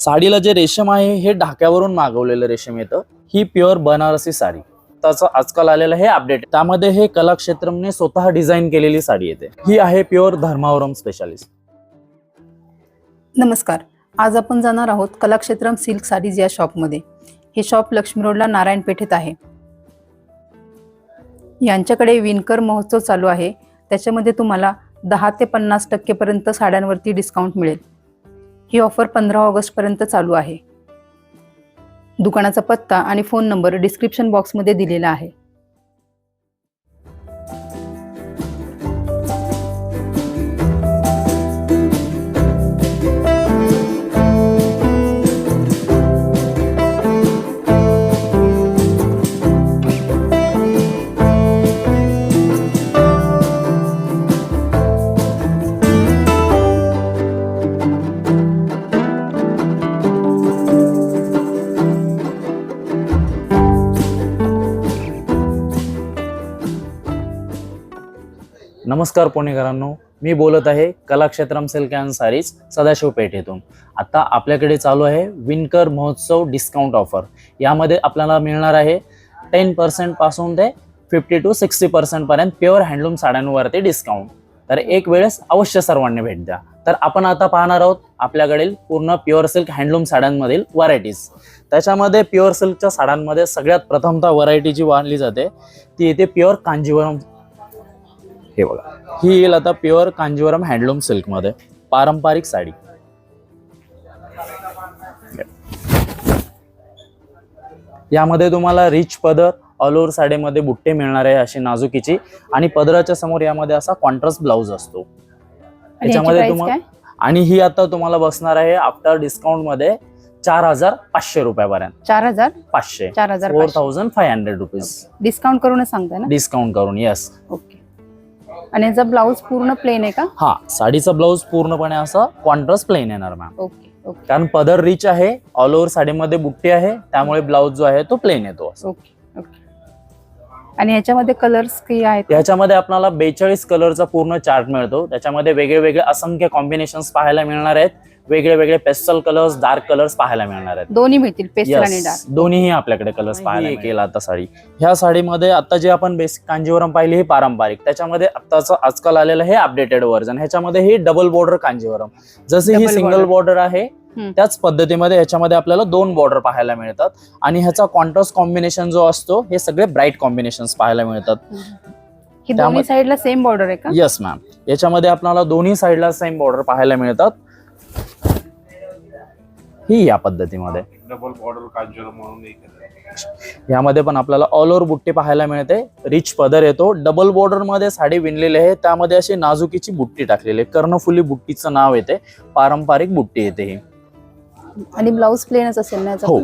साडीला जे रेशम आहे हे ढाक्यावरून मागवलेलं रेशम येतं. ही प्युअर बनारसी साडी. त्याचं आजकाल आलेलं हे अपडेट त्यामध्ये हे कलाक्षेत्रमने स्वतः डिझाईन केलेली साडी येते. ही आहे प्युअर धर्मावरम स्पेशालिस्ट नमस्कार. आज आपण जाणार आहोत कलाक्षेत्रम सिल्क साडीज या शॉपमध्ये. हे शॉप लक्ष्मी रोडला नारायण पेठेत आहे. यांच्याकडे विणकर महोत्सव चालू आहे. त्याच्यामध्ये तुम्हाला दहा ते पन्नास टक्केपर्यंत साड्यांवरती डिस्काउंट मिळेल. ही ऑफर पंधरा ऑगस्टपर्यंत चालू आहे. दुकानाचा पत्ता आणि फोन नंबर डिस्क्रिप्शन बॉक्समध्ये दिलेला आहे. नमस्कार पुणेकरांनो मी बोलत आहे Kalakshetram silk and sarees Sadashiv पेठेतून. आता आपल्याकडे चालू आहे विणकर महोत्सव डिस्काउंट ऑफर यामध्ये आपल्याला मिळणार आहे टेन पर्सेंटपासून ते फिफ्टी टू सिक्स्टी पर्सेंट पर्यंत प्युअर हँडलूम साड्यांवरती डिस्काउंट तर एक वेळेस अवश्य सर्वांनी भेट द्या. तर आपण आता पाहणार आहोत आपल्याकडील पूर्ण प्युअर सिल्क हँडलूम साड्यांमधील व्हरायटीज त्याच्यामध्ये प्युअर सिल्कच्या साड्यांमध्ये सगळ्यात प्रथमतः व्हरायटी जी मानली जाते ती येते प्युअर कांजीवरम हे बघा. ही येईल आता प्युअर कांजीवरम हँडलूम सिल्कमध्ये. पारंपरिक साडी. यामध्ये तुम्हाला रिच पदर ऑल ओव्हर साडीमध्ये बुट्टे मिळणार आहे अशी नाजुकीची. आणि पदराच्या समोर यामध्ये असा कॉन्ट्रास्ट ब्लाउज असतो. याच्यामध्ये तुम्हाला? आणि ही आता तुम्हाला बसणार आहे आफ्टर डिस्काउंटमध्ये चार हजार पाचशे रुपयापर्यंत. चार हजार? पाचशे. चार हजार four thousand five hundred rupees. Discount करूनच सांगताय ना? डिस्काउंट करून येस ओके. आणि याचा ब्लाऊज पूर्ण प्लेन आहे का? हा साडीचा ब्लाऊज पूर्णपणे असा कॉन्ट्रास्ट प्लेन येणार मॅम ओके ओके. कारण पदर रिच आहे ऑल ओव्हर साडीमध्ये बुट्टी आहे त्यामुळे ब्लाऊज जो आहे तो प्लेन येतो असं. Okay okay. आणि ह्याच्यामध्ये कलर्स काही आहेत? त्याच्यामध्ये आपल्याला बेचाळीस कलरचा पूर्ण चार्ट मिळतो. त्याच्यामध्ये वेगळे वेगळे असंख्य कॉम्बिनेशन पाहायला मिळणार आहेत. वेगळे वेगळे पेस्टल कलर्स डार्क कलर्स पाहायला मिळणार आहेत. दोन्ही मिळतील पेस्टल आणि Yes, डार्क. दोन्हीही आपल्याकडे कलर्स पाहायला केला आता साडी. ह्या साडीमध्ये आता जे आपण बेसिक कांजीवरम पाहिली ही पारंपरिक. त्याच्यामध्ये आताचं आजकाल आलेलं हे अपडेटेड व्हर्जन ह्याच्यामध्ये ही डबल बॉर्डर कांजीवरम. जशी ही सिंगल. बॉर्डर आहे. त्याच पद्धतीमध्ये ह्याच्यामध्ये आपल्याला दोन बॉर्डर पाहायला मिळतात. आणि ह्याचा कॉन्ट्रास्ट कॉम्बिनेशन जो असतो हे सगळे ब्राईट कॉम्बिनेशन पाहायला मिळतात. दोन्ही साईडला सेम बॉर्डर आहे का? येस मॅम याच्यामध्ये आपल्याला दोन्ही साईडला सेम बॉर्डर पाहायला मिळतात. ही या पद्धतीमध्ये. डबल बॉर्डर कांचन म्हणून एक आहे. यामध्ये पण आपल्याला ऑल ओव्हर बुट्टी पाहायला मिळते. रिच पदर येतो. डबल बॉर्डरमध्ये साडी विणलेली आहे. त्यामध्ये अशी नाजुकीची बुट्टी टाकलेली आहे. कर्णफुली बुट्टीचं नाव येते. पारंपरिक बुट्टी येते ही. आणि ब्लाऊज प्लेनच असेल ना याचा हो?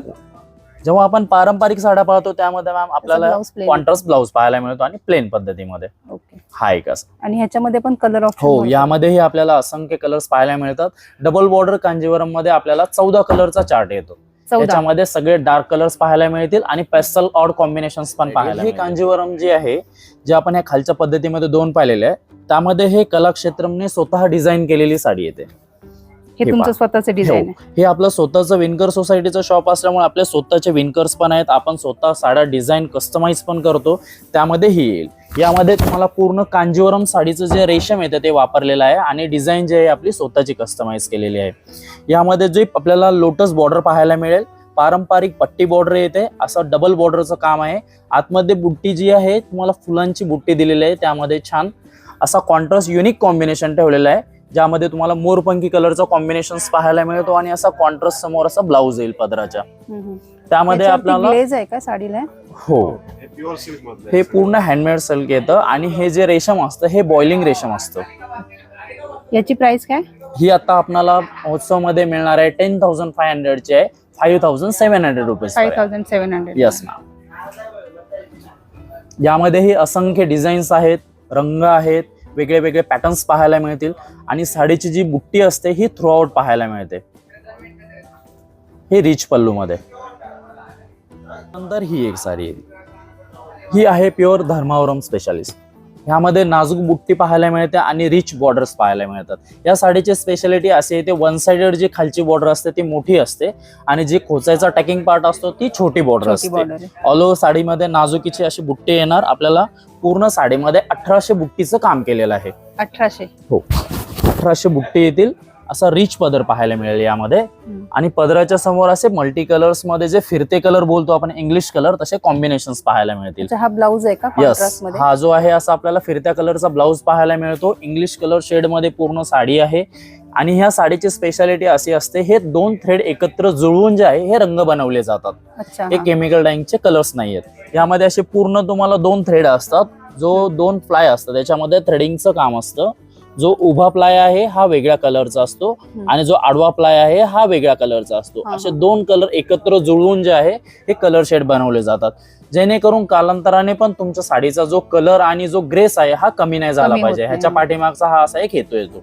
जेव्हा आपण पारंपरिक साड्या पाहतो त्यामध्ये मॅम आपल्याला ब्लाऊज कॉन्ट्रास्ट ब्लाऊज पाहायला मिळतो आणि प्लेन पद्धतीमध्ये. ओके हा एक असं. आणि ह्याच्यामध्ये पण कलर ऑप्शन हो यामध्येही आपल्याला असंख्य कलर्स पाहायला मिळतात. डबल बॉर्डर कांजीवरममध्ये आपल्याला चौदा कलरचा चार्ट येतो. चौदा. त्याच्यामध्ये सगळे डार्क कलर्स पाहायला मिळतील आणि पेस्टल ऑड कॉम्बिनेशन पण पाहायला हे कांजीवरम जे आहे जे आपण ह्या खालच्या पद्धतीमध्ये दोन पाहिलेले आहे त्यामध्ये हे कलाक्षेत्रमने स्वतः डिझाईन केलेली साडी येते. हे हे तुमचं. स्वतःचं डिझाईन आहे. हे आपलं स्वतःचं विनकर सोसायटीचं शॉप असल्यामुळे आपले स्वतःचे विनकर्स पण आहेत. आपण स्वतः साड्या डिझाईन कस्टमाइज पण करतो. त्यामध्ये ही येईल. यामध्ये तुम्हाला पूर्ण कांजीवरम साडीचं जे रेशम येतं ते वापरलेलं आहे आणि डिझाईन जे आहे आपली स्वतःची कस्टमाइज केलेली आहे. यामध्ये जे आपल्याला लोटस बॉर्डर पाहायला मिळेल. पारंपरिक पट्टी बॉर्डर येते. असं डबल बॉर्डरचं काम आहे. आतमध्ये बुट्टी जी आहे तुम्हाला फुलांची बुट्टी दिलेली आहे. त्यामध्ये छान असा कॉन्ट्रास्ट युनिक कॉम्बिनेशन ठेवलेलं आहे. ज्यामध्ये तुम्हाला मोरपंखी कलरचा कॉम्बिनेशन पाहायला मिळतो आणि असा कॉन्ट्रास्ट समोर असा ब्लाऊज येईल पदराच्या. त्यामध्ये आपल्याला ग्लेज आहे का साडीला? हो. हे प्युअर सिल्क मधलं हे पूर्ण हँडमेड सिल्क येतं आणि हे जे रेशम असतं हे बॉइलिंग रेशम असतं. याची प्राइस काय? ही आता आपल्याला महोत्सवमध्ये मिळणार आहे टेन थाउजंड फाय हंड्रेडची आहे. Five thousand seven hundred rupees five thousand seven hundred yes ma'am यामध्येही असंख्य डिझाईन्स आहेत रंग आहेत वेगळे वेगळे पॅटर्न्स पाहायला मिळतील. आणि साडीची जी बुट्टी असते ही थ्रू आउट पाहायला मिळते. ही रिच पल्लूमध्ये. नंतर ही एक साडी. ही आहे प्युअर धर्मावरम स्पेशालिस्ट ह्यामध्ये नाजूक बुट्टी पाहायला मिळते आणि रिच बॉर्डर्स पाहायला मिळतात. या साडीची स्पेशालिटी अशी आहे ते वन साइडेड जी खालची बॉर्डर असते ती मोठी असते आणि जी खोचायचा टॅकिंग पार्ट असतो ती छोटी बॉर्डर असते. ऑल ओव्हर साडीमध्ये नाजुकीची अशी बुट्टी येणार. आपल्याला पूर्ण साडीमध्ये अठराशे बुट्टीचं काम केलेलं आहे. अठराशे. हो. अठराशे बुट्टी येतील. असा रिच पदर पाहायला मिळेल यामध्ये. आणि पदराच्या समोर असे मल्टी कलर्समध्ये जे फिरते कलर बोलतो आपण इंग्लिश कलर तसे कॉम्बिनेशन पाहायला मिळतील. हा ब्लाऊज आहे का यस हा जो आहे असा आपल्याला फिरत्या कलरचा ब्लाऊज पाहायला मिळतो. इंग्लिश कलर शेडमध्ये पूर्ण साडी आहे. आणि ह्या साडीची स्पेशालिटी अशी असते हे दोन थ्रेड एकत्र जुळवून जे आहे हे रंग बनवले जातात. हे हा. केमिकल डाईंगचे कलर्स नाही आहेत यामध्ये असे पूर्ण तुम्हाला दोन थ्रेड असतात. जो दोन फ्लाय असतात त्याच्यामध्ये थ्रेडिंगचं काम असतं. जो उभा प्लाय आहे हा वेगळ्या कलरचा असतो. आणि जो आडवा प्लाय आहे हा वेगळ्या कलरचा असतो. असे. दोन कलर एकत्र जुळवून जे आहे हे कलर शेड बनवले जातात. जेणेकरून कालांतराने पण तुमच्या साडीचा जो कलर आणि जो ग्रेस आहे हा कमी नाही झाला पाहिजे. ह्याच्या पाठीमागचा हा असा एक हेतू येतो.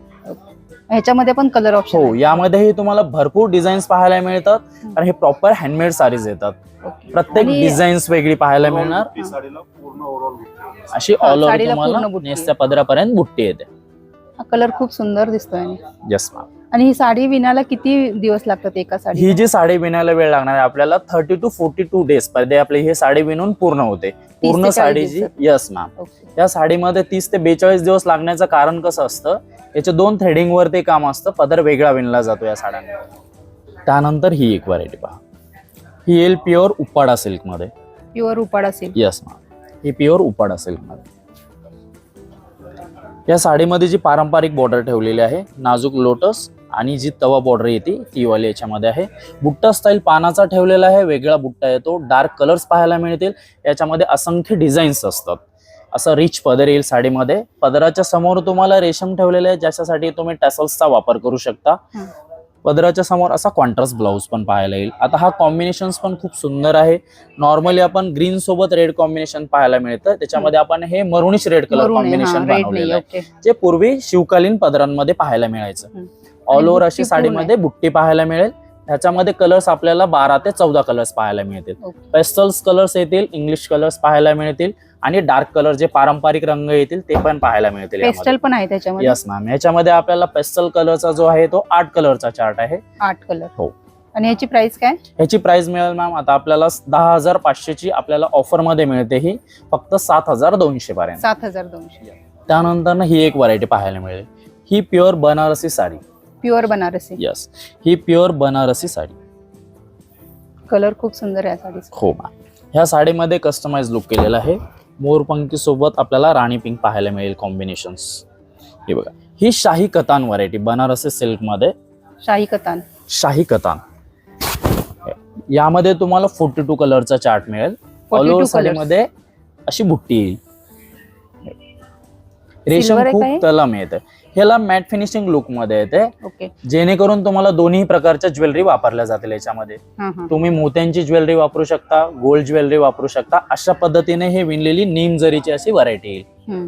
ह्याच्यामध्ये पण कलर ऑप्शन हो यामध्येही तुम्हाला भरपूर डिझाईन्स पाहायला मिळतात. आणि हे प्रॉपर हँडमेड साडीज येतात. प्रत्येक डिझाईन्स वेगळी पाहायला मिळणार. बुट्टी साडीला पूर्ण ओव्हरऑल बुट्टी अशी हा, ऑल ओव्हर तुम्हाला. नेसत्या पदरापर्यंत बुट्टी येते. हा कलर खूप सुंदर दिसतोय. येस मॅम आणि ही साडी विणायला किती दिवस लागतात एका साडी ही जी साडी विणायला वेळ लागणार आहे आपल्याला थर्टी टू फोर्टी टू डेजमध्ये आपली ही साडी विणून पूर्ण होते. पूर्ण ते साडीची दिवसात. यस मॅम या साडीमध्ये तीस ते बेचाळीस दिवस लागण्याचं कारण कसं असतं याचे दोन थ्रेडिंग वरती काम असतं पदर वेगळा विणला जातो या साड्यांमध्ये त्यानंतर ही एक व्हरायटी पहा. ही येईल प्युअर उपाडा सिल्कमध्ये. प्युअर उपाड असेल येस मॅम ही प्युअर उपाडा सिल्कमध्ये. या साडीमध्ये जी पारंपरिक बॉर्डर ठेवलेली आहे नाजूक लोटस आणि जी तवा बॉर्डर येते ती वाली याच्यामध्ये आहे. बुट्टा स्टाईल पानाचा ठेवलेला आहे वेगळा बुट्टा येतो डार्क कलर्स पाहायला मिळतील. याच्यामध्ये असंख्य डिझाईन्स असतात. असं रिच पदर येईल साडीमध्ये. पदराच्या समोर तुम्हाला रेशम ठेवलेलं आहे ज्याच्यासाठी तुम्ही टॅसल्सचा वापर करू शकता. पदराच्या समोर असा कॉन्ट्रास्ट ब्लाऊज पण पाहायला येईल. आता हा कॉम्बिनेशन पण खूप सुंदर आहे. नॉर्मली आपण ग्रीन सोबत रेड कॉम्बिनेशन पाहायला मिळतं. त्याच्यामध्ये आपण हे मरुनिश रेड कलर कॉम्बिनेशन बनवलेलं आहे. जे पूर्वी शिवकालीन पदरांमध्ये पाहायला मिळायचं. ऑल ओव्हर अशी साडीमध्ये बुट्टी पाहायला मिळेल. ह्याच्यामध्ये कलर्स आपल्याला बारा ते चौदा कलर्स पाहायला मिळतील. पेस्टल्स कलर्स येतील इंग्लिश कलर्स पाहायला मिळतील आणि डार्क कलर जे पारंपरिक रंग येतील ते पण पाहायला मिळतील पेस्टल पण आहे त्याच्यामध्ये? यस मॅम याच्यामध्ये आपल्याला पेस्टल कलरचा जो आहे तो आठ कलरचा चार्ट आहे. आठ कलर हो. आणि याची प्राइस काय? ह्याची प्राइस मिळेल मॅम आता आपल्याला दहा हजार पाचशेची आपल्याला ऑफरमध्ये मिळते ही. फक्त सात हजार दोनशे पर्यंत. सात हजार दोनशे. त्यानंतर ही एक व्हरायटी पाहायला मिळेल. ही pure Banarasi sari. Pure Banarasi. Yes ही प्युअर बनारसी साडी. कलर खूप सुंदर आहे या साडीचा. हो मॅम ह्या साडीमध्ये कस्टमाइज लुक केलेला आहे. मोरपंखी सोबत आपल्याला राणी पिंक पाहायला मिळेल कॉम्बिनेशन्स हे बघा. ही शाही कतान व्हरायटी बनारसी सिल्कमध्ये शाही कतान. शाही कतान. यामध्ये तुम्हाला फोर्टी टू कलरचा चार्ट मिळेल. All 42 over. साडीमध्ये अशी बुट्टी येईल. रेशम खूप? तलम येते. ह्याला मॅट फिनिशिंग लुकमध्ये येते. जेणेकरून तुम्हाला दोन्ही प्रकारच्या ज्वेलरी वापरल्या जातील याच्यामध्ये. तुम्ही मोत्यांची ज्वेलरी वापरू शकता गोल्ड ज्वेलरी वापरू शकता अशा पद्धतीने हे विणलेली नीम जरीची अशी व्हरायटी येईल.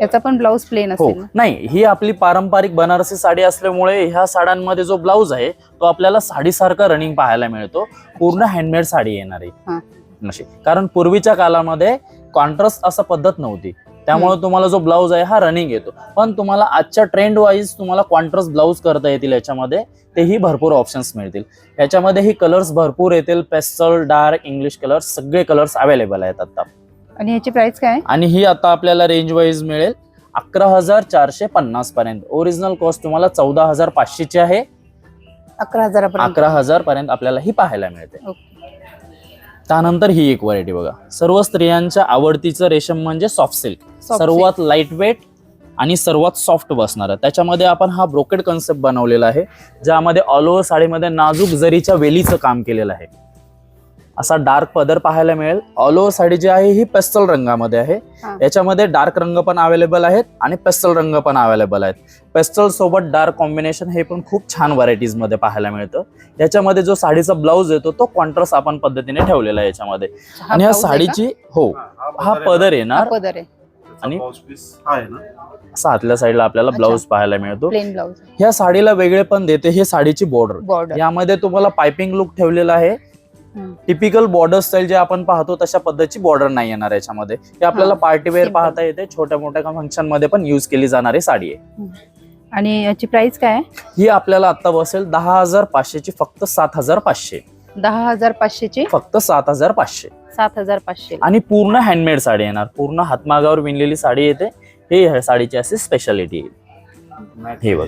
याचा पण ब्लाऊज प्लेन हो. नाही ही आपली पारंपरिक बनारसी साडी असल्यामुळे ह्या साड्यांमध्ये जो ब्लाऊज आहे तो आपल्याला साडीसारखा रनिंग पाहायला मिळतो. पूर्ण हँडमेड साडी येणार. आहे कारण पूर्वीच्या काळामध्ये कॉन्ट्रास्ट असं पद्धत नव्हती. त्यामुळे तुम्हाला जो ब्लाऊज आहे हा रनिंग येतो. पण तुम्हाला आजच्या ट्रेंड वाईज तुम्हाला कॉन्ट्रास्ट ब्लाऊज करता येतील याच्यामध्ये. तेही भरपूर ऑप्शन्स मिळतील. याच्यामध्ये ही कलर्स भरपूर येतील. पेस्टल डार्क इंग्लिश कलर्स सगळे कलर्स अवेलेबल आहेत आता. आणि याची प्राइस काय? आणि ही आता आपल्याला रेंज वाईज मिळेल. अकरा हजार चारशे पन्नास पर्यंत. ओरिजिनल कॉस्ट तुम्हाला चौदा हजार पाचशेची आहे. अकरा हजारापर्यंत. अकरा हजार पर्यंत आपल्याला ही पाहायला मिळते. त्यानंतर ही एक व्हरायटी बघा. सर्व स्त्रियांच्या आवडतीचं रेशम म्हणजे सॉफ्ट सिल्क सर्वात लाइट वेट आणि सर्वात सॉफ्ट बसणार त्याच्यामध्ये आपण हा ब्रोकेड कन्सेप्ट बनवलेला आहे ज्यामध्ये ऑल ओव्हर साडीमध्ये नाजूक जरीच्या वेलीचं काम केलेलं आहे. असा डार्क पदर पाहायला मिळेल. ऑल ओव्हर साडी जी आहे ही पेस्टल रंगामध्ये आहे. हा. याच्यामध्ये डार्क रंग पण अवेलेबल आहेत आणि पेस्टल रंग पण अवेलेबल आहेत. पेस्टल सोबत डार्क कॉम्बिनेशन हे पण खूप छान व्हरायटीजमध्ये पाहायला मिळतं. याच्यामध्ये जो साडीचा ब्लाऊज येतो तो कॉन्ट्रास्ट आपण पद्धतीने ठेवलेला आहे याच्यामध्ये. आणि या blouse आहे का? साडीची हो हा पदर येणार. पदर आहे. आणि- ब्लाउज पीस हा आहे ना? असा आतल्या साईडला आपल्याला. ब्लाऊज पाहायला मिळतो. प्लेन ब्लाऊज ह्या साडीला वेगळे पण देते हे साडीची बॉर्डर यामध्ये तुम्हाला पायपिंग लुक ठेवलेला आहे. हम्म. टिपिकल बॉर्डर स्टाईल जे आपण पाहतो तशा पद्धतीची बॉर्डर नाही येणार याच्यामध्ये. हे आपल्याला हा, पार्टीवेअर simple. पाहता येते. छोट्या मोठ्या फंक्शनमध्ये पण युज केली जाणारी साडी आहे. आणि याची प्राइस काय आहे? ही आपल्याला आता बसेल दहा हजार पाचशेची फक्त सात हजार पाचशे. दहा हजार पाचशेची? फक्त सात हजार पाचशे. सात हजार पाचशे. आणि पूर्ण हँडमेड साडी येणार. पूर्ण हातमागावर विणलेली साडी येते. हे ह्या साडीची अशी स्पेशालिटी आहे. हे बघ.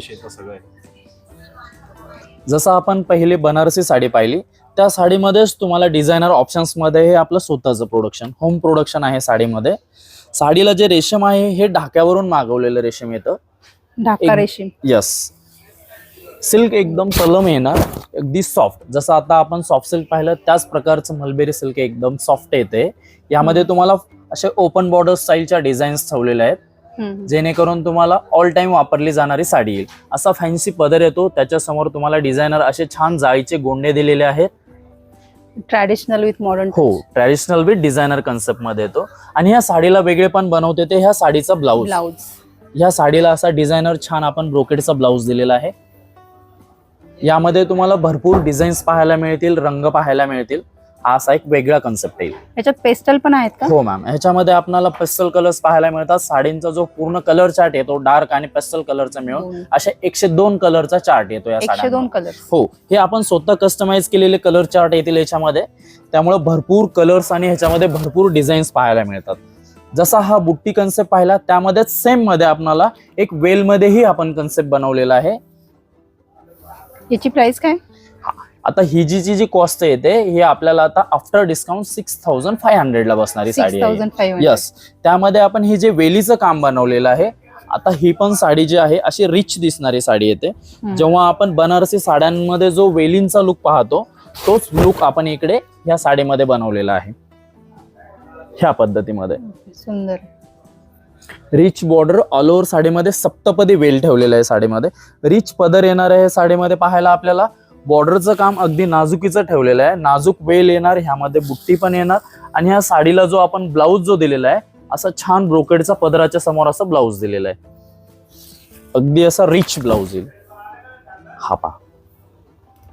जसं आपण पहिली बनारसी साडी पाहिली त्या साडीमध्येच तुम्हाला डिझायनर ऑप्शन्समध्ये हे आपलं स्वतःचं प्रोडक्शन होम प्रोडक्शन आहे साडीमध्ये. साडीला जे रेशम आहे हे ढाक्यावरून मागवलेलं रेशम येतं. ढाका रेशीम. यस सिल्क एकदम तलम येणार अगदी सॉफ्ट जसं आता आपण सॉफ्ट सिल्क पाहिलं त्याच प्रकारचं मलबेरी सिल्क एकदम सॉफ्ट येते. यामध्ये तुम्हाला असे ओपन बॉर्डर स्टाईलच्या डिझाईन्स ठेवलेल्या आहेत. जेणेकरून तुम्हाला ऑल टाइम वापरली जाणारी साडी येईल. असा फॅन्सी पदर येतो त्याच्यासमोर तुम्हाला डिझायनर असे छान जाळीचे गोंडे दिलेले आहेत. ट्रॅडिशनल विथ मॉडर्न हो ट्रॅडिशनल विथ डिझायनर कन्सेप्टमध्ये येतो. आणि ह्या साडीला वेगळे पण बनवते ते ह्या साडीचा ब्लाऊज ब्लाउज ह्या साडीला असा डिझायनर छान आपण ब्रोकेडचा ब्लाऊज दिलेला आहे. यामध्ये तुम्हाला भरपूर डिझाईन्स पाहायला मिळतील रंग पाहायला मिळतील. हा असा एक वेगळा कन्सेप्ट येईल याच्यात पेस्टल पण आहेत का? हो मॅम ह्याच्यामध्ये आपल्याला पेस्टल कलर्स पाहायला मिळतात. साडींचा जो पूर्ण कलर चार्ट येतो डार्क आणि पेस्टल कलरचा मिळून दोन. असे एकशे दोन कलरचा चार्ट येतो या एकशे दोन कलर हो. हे आपण स्वतः कस्टमाइज केलेले कलर चार्ट येतील याच्यामध्ये. त्यामुळे भरपूर कलर्स आणि ह्याच्यामध्ये भरपूर डिझाईन्स पाहायला मिळतात. जसा हा बुट्टी कन्सेप्ट पाहिला त्यामध्येच सेममध्ये आपल्याला एक वेल मध्येही आपण कन्सेप्ट बनवलेला आहे. याची प्राइस काय? आता ही जी जी जी कॉस्ट येते हे आपल्याला आता after discount six thousand five hundred ला बसणारी साडी आहे. फाईव्ह यस त्यामध्ये आपण ही जे वेलीचं काम बनवलेलं आहे आता ही पण साडी जी आहे अशी रिच दिसणारी साडी येते जेव्हा आपण बनारसी साड्यांमध्ये जो वेलींचा लुक पाहतो तोच लुक आपण इकडे ह्या साडीमध्ये बनवलेला आहे. ह्या पद्धतीमध्ये. सुंदर. रिच बॉर्डर ऑल ओव्हर साडीमध्ये सप्तपदी वेल ठेवलेलं आहे साडीमध्ये. रिच पदर येणार आहे साडीमध्ये पाहायला आपल्याला. बॉर्डरचं काम अगदी नाजुकीचं ठेवलेलं आहे. नाजूक वेल येणार ह्यामध्ये बुट्टी पण येणार आणि ह्या साडीला जो आपण ब्लाऊज जो दिलेला आहे असा छान ब्रोकेडचा पदराच्या समोर असा ब्लाऊज दिलेला आहे. अगदी असा रिच ब्लाऊज येईल. हा पहा.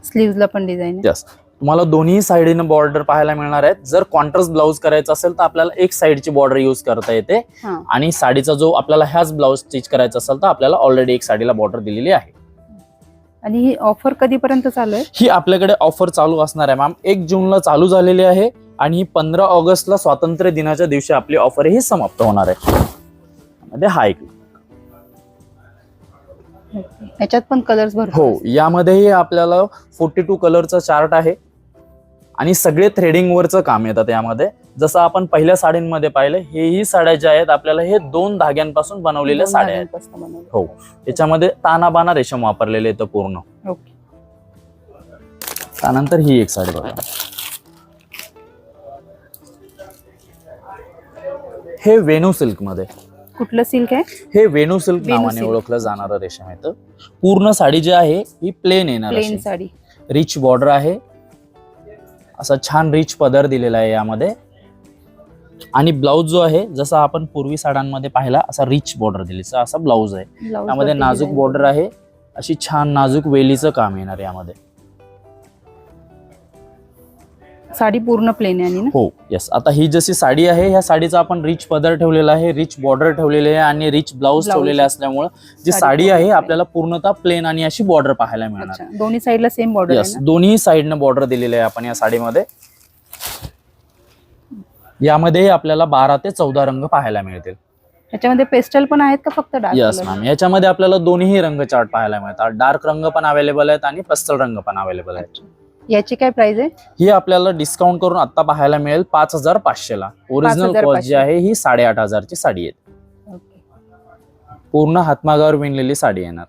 स्लीव्हजला पण डिझाईन यस तुम्हाला दोन्ही साईडीनं बॉर्डर पाहायला मिळणार आहेत. जर कॉन्ट्रास्ट ब्लाऊज करायचा असेल तर आपल्याला एक साईडची बॉर्डर यूज करता येते. आणि साडीचा जो आपल्याला ह्याच ब्लाऊज स्टिच करायचा असेल तर आपल्याला ऑलरेडी एक साडीला बॉर्डर दिलेली आहे. आणि ही ऑफर कधीपर्यंत चालू आहे? ही आपल्याकडे ऑफर चालू असणार आहे मॅम एक जूनला चालू झालेली आहे आणि ही पंधरा ऑगस्टला स्वातंत्र्य दिनाच्या दिवशी आपली ऑफर ही समाप्त होणार आहे. हा एक याच्यात पण कलर्स भरपूर हो यामध्येही आपल्याला फोर्टी टू कलरचा चार्ट आहे. आणि सगळे थ्रेडिंग वरचं काम येतात यामध्ये. जसं आपण पहिल्या साडींमध्ये पाहिलं हेही साड्या ज्या आहेत आपल्याला हे दोन धाग्यांपासून बनवलेल्या साड्या आहेत. हो. याच्यामध्ये तानाबाना रेशम वापरलेले येतं पूर्ण. त्यानंतर ही एक साडी बघा. हे वेणू सिल्कमध्ये कुठलं सिल्क आहे? हे वेणू सिल्क नावाने. ओळखलं जाणारं रेशम येतं पूर्ण साडी जी आहे ही प्लेन येणार रिच बॉर्डर आहे. असा छान रिच पदर दिलेला आहे यामध्ये. आणि ब्लाऊज जो आहे जसा आपण पूर्वी साड्यांमध्ये पाहिला असा रिच बॉर्डर दिलेला असा ब्लाऊज आहे. त्यामध्ये वरती नाजूक. बॉर्डर आहे. अशी छान नाजूक वेलीचं काम येणार यामध्ये. साडी पूर्ण प्लेन आहे हो येस आता ही जशी साडी आहे ह्या साडीचा आपण रिच पदर ठेवलेला आहे रिच बॉर्डर ठेवलेले आहे आणि रिच ब्लाऊज. ठेवलेले असल्यामुळे जी साडी आहे. आपल्याला पूर्णतः प्लेन आणि अशी बॉर्डर पाहायला मिळणार. दोन्ही साईडला सेम बॉर्डर येस दोन्ही साईडनं बॉर्डर दिलेले आहे आपण या साडीमध्ये. यामध्ये आपल्याला बारा ते चौदा रंग पाहायला मिळतील. याच्यामध्ये पेस्टल पण आहेत का फक्त डार्क येस मॅम याच्यामध्ये आपल्याला दोन्ही रंग चार्ट पाहायला मिळतात. डार्क रंग पण अवेलेबल आहेत आणि पस्टल रंग पण अवेलेबल आहेत. याची काय प्राइस आहे? ही आपल्याला डिस्काउंट करून आता पाहायला मिळेल पाच हजार पाचशे ला ओरिजिनल 5,500. कॉस्ट जी आहे ही साडेआठ हजारची साडी आहे. पूर्ण हातमागावर विणलेली साडी येणार.